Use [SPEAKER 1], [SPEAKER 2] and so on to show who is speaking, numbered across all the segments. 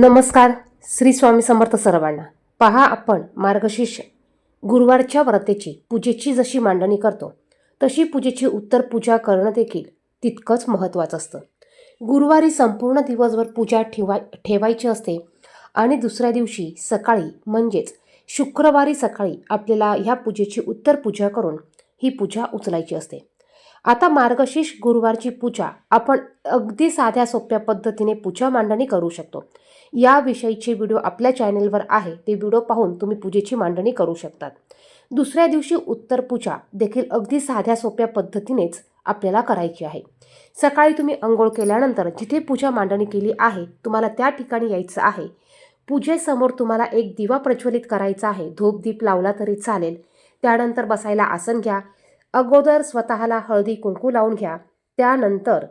[SPEAKER 1] नमस्कार श्री स्वामी समर्थ सर्वांना. पहा आपण मार्गशीर्ष. गुरुवारच्या व्रतेची पूजेची जशी मांडणी करतो तशी पूजेची उत्तर पूजा करणं देखील तितकंच महत्त्वाचं असतं. गुरुवारी संपूर्ण दिवसभर पूजा ठेवाय ठेवायची असते आणि दुसऱ्या दिवशी सकाळी म्हणजेच शुक्रवारी सकाळी आपल्याला ह्या पूजेची उत्तर पूजा करून ही पूजा उचलायची असते. आता मार्गशीर्ष गुरुवारची पूजा. आपण अगदी साध्या सोप्या पद्धतीने पूजा मांडणी करू शकतो. याविषयीचे व्हिडिओ आपल्या चॅनेलवर आहे. ते व्हिडिओ पाहून तुम्ही पूजेची मांडणी करू शकतात. दुसऱ्या दिवशी उत्तर पूजा देखील अगदी साध्या सोप्या पद्धतीनेच आपल्याला करायची आहे. सकाळी तुम्ही अंघोळ केल्यानंतर जिथे पूजा मांडणी केली आहे तुम्हाला त्या ठिकाणी यायचं आहे. पूजेसमोर तुम्हाला एक दिवा प्रज्वलित करायचा आहे. धूपदीप लावला तरी चालेल. त्यानंतर बसायला आसन घ्या. अगोदर स्वतःला हळदी कुंकू लावून घ्या. त्यानंतर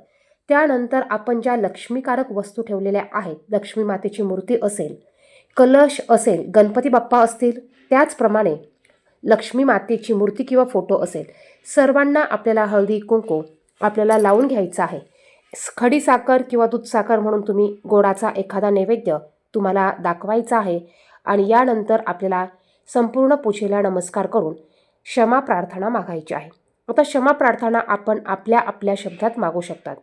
[SPEAKER 1] त्यानंतर आपण ज्या लक्ष्मीकारक वस्तू ठेवलेल्या आहेत लक्ष्मी मातेची मूर्ती असेल कलश असेल गणपती बाप्पा असतील त्याचप्रमाणे लक्ष्मी मातेची मूर्ती किंवा फोटो असेल सर्वांना आपल्याला हळदी कुंकू आपल्याला लावून घ्यायचं आहे. खडीसाखर खडी साखर किंवा दूध साखर म्हणून तुम्ही गोडाचा एखादा नैवेद्य तुम्हाला दाखवायचा आहे आणि यानंतर आपल्याला संपूर्ण पूजेला नमस्कार करून क्षमा प्रार्थना मागायची आहे. आता क्षमा प्रार्थना आपण आपल्या आपल्या शब्दात मागू शकतात.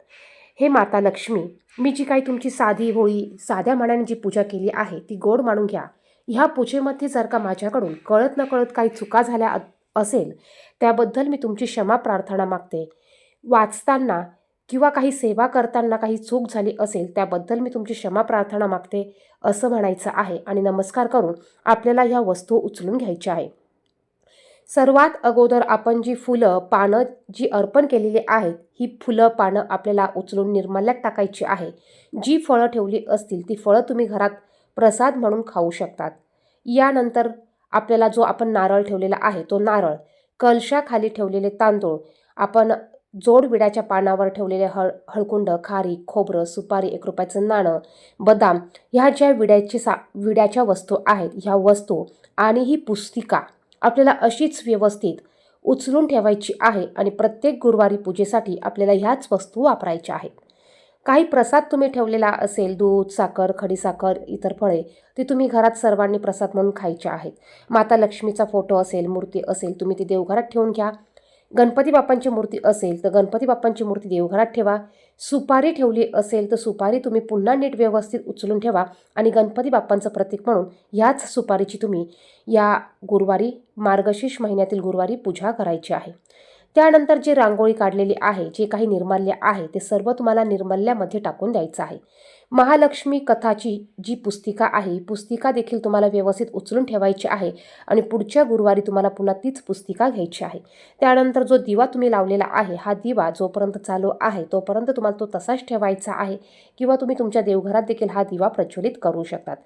[SPEAKER 1] हे माता लक्ष्मी मी जी काही तुमची साधी होळी साध्या मनाने जी पूजा केली आहे ती गोड मानून घ्या. ह्या पूजेमध्ये जर का माझ्याकडून कळत न कळत काही चुका झाल्या असेल त्याबद्दल मी तुमची क्षमा प्रार्थना मागते. वाचताना किंवा काही सेवा करताना काही चूक झाली असेल त्याबद्दल मी तुमची क्षमा प्रार्थना मागते असं म्हणायचं आहे आणि नमस्कार करून आपल्याला ह्या वस्तू उचलून घ्यायच्या आहे. सर्वात अगोदर आपण जी फुलं पानं जी अर्पण केलेली आहेत ही फुलं पानं आपल्याला उचलून निर्माल्यात टाकायची आहे. जी फळं ठेवली असतील ती फळं तुम्ही घरात प्रसाद म्हणून खाऊ शकतात. यानंतर आपल्याला जो आपण नारळ ठेवलेला आहे तो नारळ कलशाखाली ठेवलेले तांदूळ आपण जोडविड्याच्या पानावर ठेवलेले हळ हळकुंड खारी खोबरं सुपारी एक रुपयाचं नाणं बदाम ह्या ज्या विड्याची सा विड्याच्या वस्तू आहेत ह्या वस्तू आणि ही पुस्तिका आपल्याला अशीच व्यवस्थित उचलून ठेवायची आहे आणि प्रत्येक गुरुवारी पूजेसाठी आपल्याला ह्याच वस्तू वापरायच्या आहेत. काही प्रसाद तुम्ही ठेवलेला असेल दूध साखर खडीसाखर इतर फळे ते तुम्ही घरात सर्वांनी प्रसाद म्हणून खायचे आहेत. माता लक्ष्मीचा फोटो असेल मूर्ती असेल तुम्ही ती देवघरात ठेवून घ्या. गणपती बाप्पांची मूर्ती असेल तर गणपती बाप्पांची मूर्ती देवघरात ठेवा. सुपारी ठेवली असेल तर सुपारी तुम्ही पुन्हा नीट व्यवस्थित उचलून ठेवा आणि गणपती बाप्पांचं प्रतीक म्हणून ह्याच सुपारीची तुम्ही या गुरुवारी मार्गशीर्ष महिन्यातील गुरुवारी पूजा करायची आहे. त्यानंतर जे रांगोळी काढलेली आहे जे काही निर्माल्य आहे ते सर्व तुम्हाला निर्मल्यामध्ये टाकून द्यायचं आहे. महालक्ष्मी कथाची जी पुस्तिका आहे पुस्तिका देखील तुम्हाला व्यवस्थित उचलून ठेवायची आहे आणि पुढच्या गुरुवारी तुम्हाला पुन्हा तीच पुस्तिका घ्यायची आहे. त्यानंतर जो दिवा तुम्ही लावलेला आहे हा दिवा जोपर्यंत चालू आहे तोपर्यंत तुम्हाला तो तसाच ठेवायचा आहे किंवा तुम्ही तुमच्या देवघरात देखील हा दिवा प्रज्वलित करू शकतात.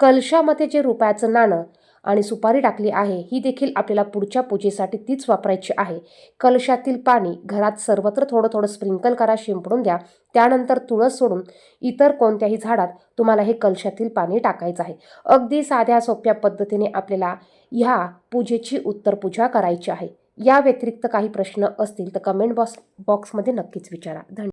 [SPEAKER 1] कलशामध्ये जे रुपयाचं नाणं आणि सुपारी टाकली आहे ही देखील आपल्याला पुढच्या पूजेसाठी तीच वापरायची आहे. कलशातील पाणी घरात सर्वत्र थोडं थोडं स्प्रिंकल करा शिंपडून द्या. त्यानंतर तुळस सोडून इतर कोणत्याही झाडात तुम्हाला हे कलशातील पाणी टाकायचं आहे. अगदी साध्या सोप्या पद्धतीने आपल्याला ह्या पूजेची उत्तर पूजा करायची आहे. या व्यतिरिक्त काही प्रश्न असतील तर कमेंट बॉक्स बॉक्समध्ये नक्कीच विचारा. धन्यवाद.